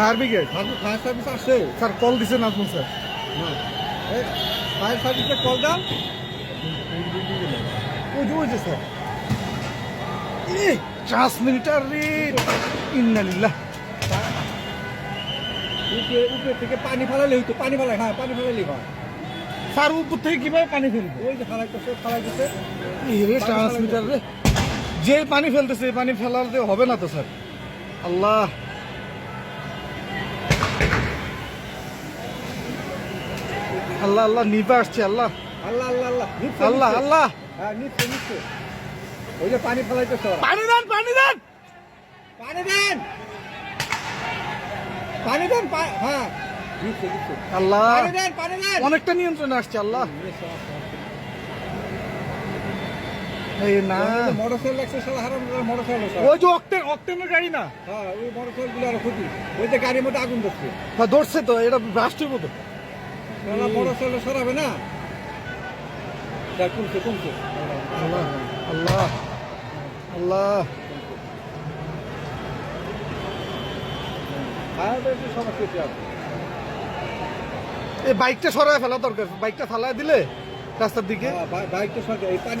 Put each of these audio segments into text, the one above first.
Fire brigade fire service আসছে sir call দিছে Nazmul sir fire সার্ভিসে কল দাও ওই যে স্যার এ ট্রান্সমিটার রে। ইন্নালিল্লাহ উপরে উপরে থেকে পানি ফেলালে হইতো পানি ফেলাই হ্যাঁ পানি ফেলালে হয়। স্যার উপর থেকে কীভাবে পানি ফেলবে? ওই যে ফেলাইতেছে ফেলাইতেছে এই রে ট্রান্সমিটার রে। যে পানি ফেলতেছে পানি ফেলাতে হবে না তো স্যার আল্লাহ। আল্লাহ আল্লাহ নিপে আসছে আল্লাহ। আল্লাহ আল্লাহ আল্লাহ। আল্লাহ আল্লাহ। হ্যাঁ নিচ্ছে নিচ্ছে। ওই যে পানি ফেলাইতেছে পানি দেন পানি দেন। পানি দেন। পানি দেন হ্যাঁ। আল্লাহ। পানি দেন পানি দেন। অনেকটা নিয়ন্ত্রণে আসছে আল্লাহ। এই না। সালা হারাম ওই যে অক্টেন অক্টেনের গাড়ি না? হ্যাঁ ওই ক্ষতি। ওই গাড়ির মধ্যে আগুন ধরছে। বা ধরছে তো এটা মতো। সরাবে না? কমছে কমছে। আল্লাহ আল্লাহ আল্লাহ। হ্যাঁ তো একটু সমস্যা হচ্ছে আর। এই বাইকটা সরায় ফেলা দরকার বাইকটা ফালায় দিলে রাস্তার দিকে। হ্যাঁ, বা- সরকার এই পানি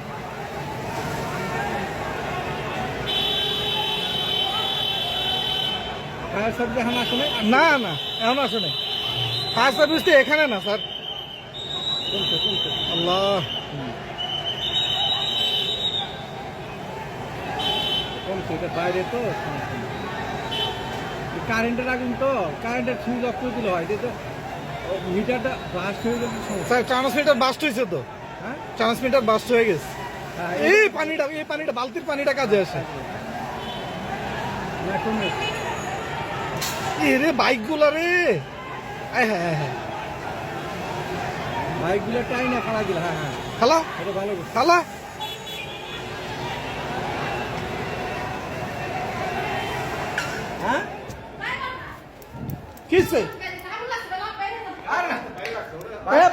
ফায়ার সার্ভিস এখন আসে? না না এমন আসে নাই ফায়ার সার্ভিস তো এখানে না স্যার। আল্লাহ। বাইরে তো? কারেন্টের আগুন তো কারেন্টের সুইচ অফ করে দিলে হয় তো মিটারটা ব্লাস্ট হয়ে সমস্যা স্যার ট্রান্সমিটার বাস্ট হয়েছে তো? হ্যাঁ? ট্রান্সমিটার বাস্ট হয়ে গেছে। হ্যাঁ, এই পানিটা এই পানিটা বালতির পানিটা কাজে আসে। না কি রে বাইকগুলো রে হ্যাঁ হ্যাঁ হ্যাঁ বাইকগুলো টাই না খালা দিল হ্যাঁ হ্যাঁ খালা এটা ভালো খালা হ্যাঁ কিসে আরে